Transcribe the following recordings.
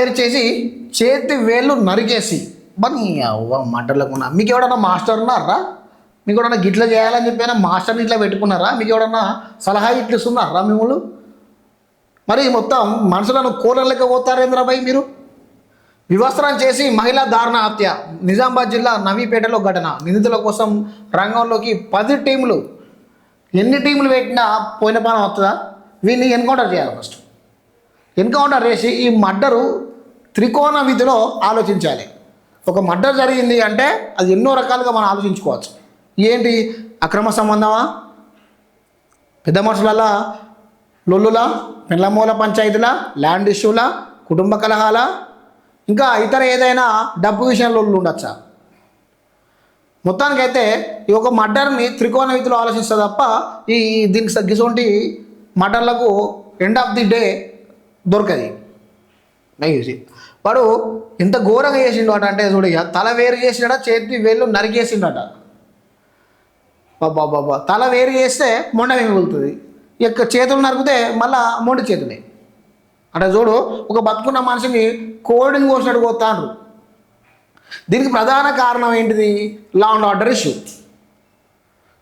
వేరు చేసి చేతి వేళ్ళు నరికేసి. బని మంటలకున్నా ఉన్నా మీకు ఎవడన్నా మాస్టర్ ఉన్నారా? మీకు ఎవడన్నా గిట్ల చేయాలని చెప్పినా మాస్టర్ని ఇట్లా పెట్టుకున్నారా? మీకు ఎవడన్నా సలహా ఇట్లు ఇస్తున్నారా మిమ్మల్ని? మరి మొత్తం మనుషులను కూలర్లకి పోతారేంద్రా భయ్ మీరు? వివస్త్రం చేసి మహిళా దారుణ హత్య. నిజామాబాద్ జిల్లా నవీపేటలో ఘటన. నిందితుల కోసం రంగంలోకి పది టీములు. ఎన్ని టీములు పెట్టినా పోయిన పని వస్తుందా వీళ్ళని ఎన్కౌంటర్ చేయాలి ఫస్ట్. ఎన్కౌంటర్ చేసి ఈ మర్డరు త్రికోణ విధిలో ఆలోచించాలి. ఒక మర్డర్ జరిగింది అంటే అది ఎన్నో రకాలుగా మనం ఆలోచించుకోవచ్చు. ఏంటి? అక్రమ సంబంధమా? పెద్ద మనుషుల లొల్లులా? పెండ్లమూల పంచాయతీల? ల్యాండ్ ఇష్యూలా? కుటుంబ కలహాల? ఇంకా ఇతర ఏదైనా డబ్బు విషయంలో ఉండొచ్చా? మొత్తానికైతే ఈ ఒక మర్డర్ని త్రికోణ విధిలో ఆలోచిస్తే తప్ప ఈ దీనికి తగ్గిసోంటి మర్డర్లకు ఎండ్ ఆఫ్ ది డే దొరకది. నైసి వాడు ఎంత ఘోరంగా చేసిండు అట అంటే చూడ ఇక తల వేరు చేసినాడ చేతి వేళ్ళు నరికేసిండట. బాబా బాబా తల వేరు చేస్తే మొండ మిగులుతుంది. ఇక చేతులు నరికితే మళ్ళా మొండి చేతులే. అంటే చూడు ఒక బతుకున్న మనిషిని కోడిని కోసినట్టు పోతాను దీనికి ప్రధాన కారణం ఏంటిది? లా అండ్ ఆర్డర్ ఇష్యూ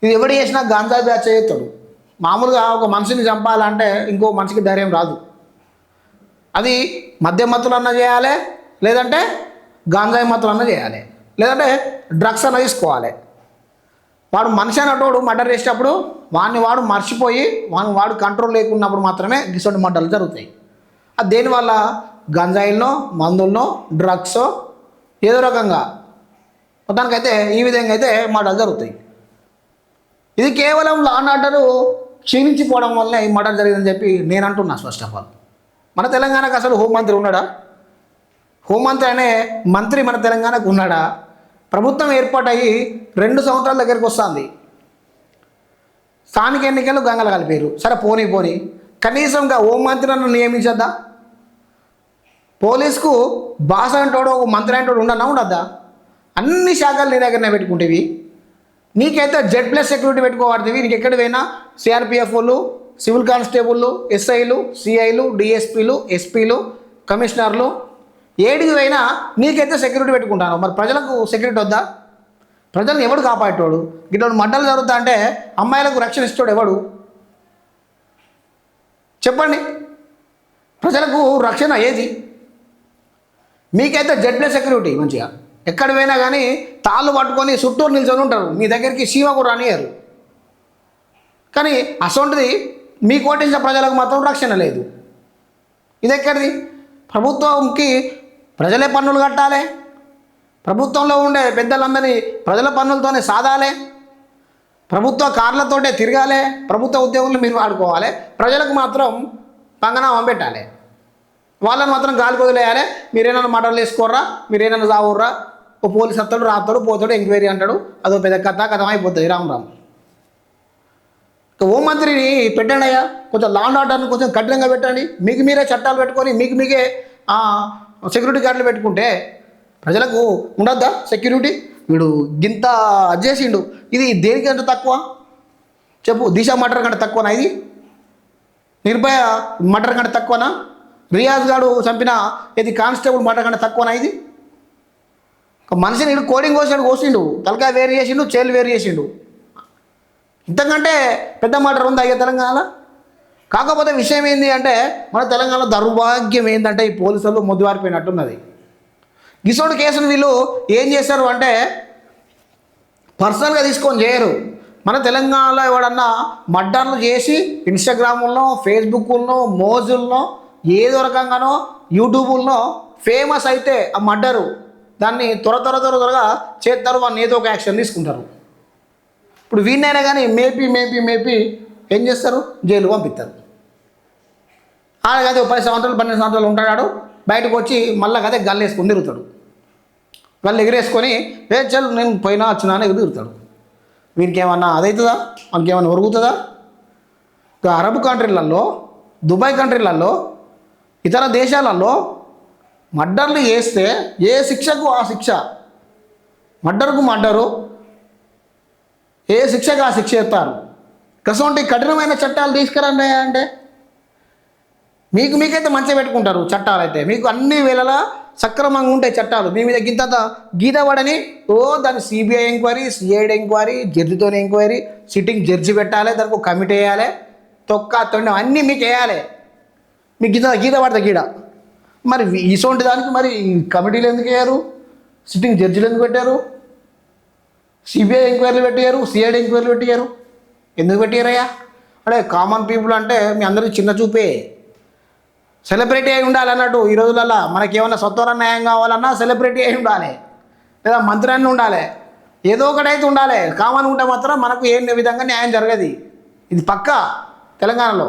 ఇది ఎవడు చేసినా గాంజా బ్యాచ్ చేస్తాడు. మామూలుగా ఒక మనిషిని చంపాలంటే ఇంకో మనిషికి ధైర్యం రాదు. అది మద్య మత్తులన్నా చేయాలి లేదంటే గాంజాయి మత్తులన్నా చేయాలి లేదంటే డ్రగ్స్ అన్న తీసుకోవాలి. వాడు మనిషి అన్నటోడు మర్డర్ చేసేటప్పుడు వాడిని వాడు మర్చిపోయి వాడిని వాడు కంట్రోల్ లేకున్నప్పుడు మాత్రమే గిసొంటి మర్డర్లు జరుగుతాయి. అది దేనివల్ల గంజాయిల్నో మందుల్లో డ్రగ్స్ ఏదో రకంగా. మొత్తానికైతే ఈ విధంగా అయితే మర్డర్లు జరుగుతాయి. ఇది కేవలం లా అండ్ ఆర్డర్ క్షీణించిపోవడం వల్లే ఈ మర్డర్ జరిగిందని చెప్పి నేను అంటున్నా ఫస్ట్ ఆఫ్ ఆల్ మన తెలంగాణకు అసలు హోంమంత్రి ఉన్నాడా? హోంమంత్రి అనే మంత్రి మన తెలంగాణకు ఉన్నాడా? ప్రభుత్వం ఏర్పాటయ్యి రెండు సంవత్సరాల దగ్గరికి వస్తుంది. స్థానిక ఎన్నికలు గంగలు కలిపారు. సరే పోనీ పోనీ. కనీసంగా హోంమంత్రిని నియమించద్దా? పోలీస్కు బాస అంటాడు ఒక మంత్రి అంటాడు ఉండనా ఉండద్దా? అన్ని శాఖలు నీ దగ్గరనే పెట్టుకుంటేవి. నీకైతే జెడ్ ప్లస్ సెక్యూరిటీ పెట్టుకోబడుతుంది నీకు ఎక్కడ పోయినా సిఆర్పిఎఫ్ వాళ్ళు సివిల్ కానిస్టేబుళ్ళు ఎస్ఐలు సిఐలు డిఎస్పీలు ఎస్పీలు కమిషనర్లు. ఏడికి నీకైతే సెక్యూరిటీ పెట్టుకుంటాను. మరి ప్రజలకు సెక్యూరిటీ వద్దా? ప్రజలను ఎవడు కాపాడేటోడు? ఇటువంటి మడ్డలు జరుగుతా అంటే అమ్మాయిలకు రక్షణ ఇస్తాడు ఎవడు? చెప్పండి. ప్రజలకు రక్షణ ఏది? మీకైతే జడ్లే సెక్యూరిటీ మంచిగా. ఎక్కడ పోయినా కానీ తాళ్ళు పట్టుకొని చుట్టూరు నిల్చొని ఉంటారు. మీ దగ్గరికి సీమ కూడా రానియరు కానీ అసొంటిది మీ ఓటించిన ప్రజలకు మాత్రం రక్షణ లేదు. ఇది ఎక్కడిది ప్రభుత్వంకి ప్రజలే పన్నులు కట్టాలి? ప్రభుత్వంలో ఉండే పెద్దలందరినీ ప్రజల పన్నులతోనే సాధాలే ప్రభుత్వ కార్లతోటే తిరగాలి? ప్రభుత్వ ఉద్యోగులు మీరు వాడుకోవాలి? ప్రజలకు మాత్రం పంగనామం పెట్టాలి? వాళ్ళని మాత్రం గాలి వదిలేయాలి? మీరేమైనా మటర్లు వేసుకోర్రా? మీరేమైనా సావుర్రా? ఓ పోలీస్ అత్తడు రాస్తాడు పోతాడు ఎంక్వైరీ అంటాడు. అదో పెద్ద కథ కథం అయిపోతుంది. రామ్ రామ్. హోంమంత్రిని పెట్టండి అయ్యా కొంచెం లాండ్ ఆర్డర్ని కొంచెం కఠినంగా పెట్టండి. మీకు మీరే చట్టాలు పెట్టుకొని మీకు మీకే సెక్యూరిటీ గార్డులు పెట్టుకుంటే ప్రజలకు ఉండద్దా సెక్యూరిటీ వీడు గింత అది చేసిండు. ఇది దేనికంటే తక్కువ? చెప్పు దిశ మటర్ కంటే తక్కువనా ఇది? నిర్భయ మటర్ కంటే తక్కువనా? రియాజ్ గాడు చంపిన ఇది కానిస్టేబుల్ మటర్ కంటే తక్కువనా ఇది? ఒక మనిషిని కోడింగ్ కోసాడు కోసిండు. తలకాయ వేరు చేసిండు చేలు వేరు చేసిండు. ఇంతకంటే పెద్ద మాట ఉంది అయ్యా తెలంగాణలో? కాకపోతే విషయం ఏంటి అంటే మన తెలంగాణలో దౌర్భాగ్యం ఏంటంటే ఈ పోలీసులు మొద్దువారిపోయినట్టున్నది. గిసోడు కేసును వీళ్ళు ఏం చేశారు అంటే పర్సనల్గా తీసుకొని చేయరు. మన తెలంగాణలో ఎవడన్నా మర్డర్లు చేసి ఇన్స్టాగ్రాముల్లో ఫేస్బుక్లో మోజుల్లో ఏదో రకంగానో యూట్యూబుల్లో ఫేమస్ అయితే ఆ మర్డరు దాన్ని త్వర త్వర త్వర త్వరగా చేస్తారు వాళ్ళు ఏదో ఒక యాక్షన్ తీసుకుంటారు. ఇప్పుడు వీడినైనా కానీ మేపి మేపి మేపి ఏం చేస్తారు? జైలు పంపిస్తారు. ఆడగదే పది సంవత్సరాలు పన్నెండు సంవత్సరాలు ఉంటాడు బయటకు వచ్చి మళ్ళీ అదే గల్లు వేసుకొని తిరుగుతాడు. గల్లు ఎగిరేసుకొని ఏ చల్ నేను పోయినా వచ్చినా అని తిరుగుతాడు వీరికి ఏమన్నా అదవుతుందా మనకి ఏమన్నా ఒరుగుతుందా? ఇక అరబ్ కంట్రీలలో దుబాయ్ కంట్రీలలో ఇతర దేశాలలో మర్డర్లు చేస్తే ఏ శిక్షకు ఆ శిక్ష? మర్డర్కు మర్డరు ఏ శిక్షకు ఆ శిక్ష చెప్తారు కసంటి కఠినమైన చట్టాలు తీసుకురండి అంటే? మీకు మీకైతే మంచిగా పెట్టుకుంటారు చట్టాలు అయితే మీకు అన్ని వేళలా సక్రమంగా ఉంటాయి చట్టాలు. మీ మీద గింత గీత పడని ఓ దాని సిబిఐ ఎంక్వైరీ సిఐడి ఎంక్వైరీ జడ్జితో ఎంక్వైరీ సిట్టింగ్ జడ్జి పెట్టాలి దానికి ఒక కమిటీ వేయాలి తొక్క తొండం అన్నీ మీకు వేయాలి. మీకు గీత గీత పడతా గీడ. మరి ఇటువంటి దానికి మరి కమిటీలు ఎందుకు వేయరు? సిట్టింగ్ జడ్జిలు ఎందుకు పెట్టారు? సిబిఐ ఎంక్వైరీలు పెట్టారు సిఐడి ఎంక్వైరీలు పెట్టారు ఎందుకు పెట్టారయ్యా అంటే కామన్ పీపుల్ అంటే మీ అందరికీ చిన్న చూపే. సెలబ్రిటీ అయి ఉండాలి అన్నట్టు ఈ రోజులలో మనకి ఏమైనా సత్వర న్యాయం కావాలన్నా సెలబ్రిటీ అయి ఉండాలి. లేదా మంత్రి అన్నీ ఉండాలి. ఏదో ఒకటి అయితే ఉండాలి. కామన్ ఉంటే మాత్రం మనకు ఏ విధంగా న్యాయం జరగదు. ఇది పక్కా తెలంగాణలో.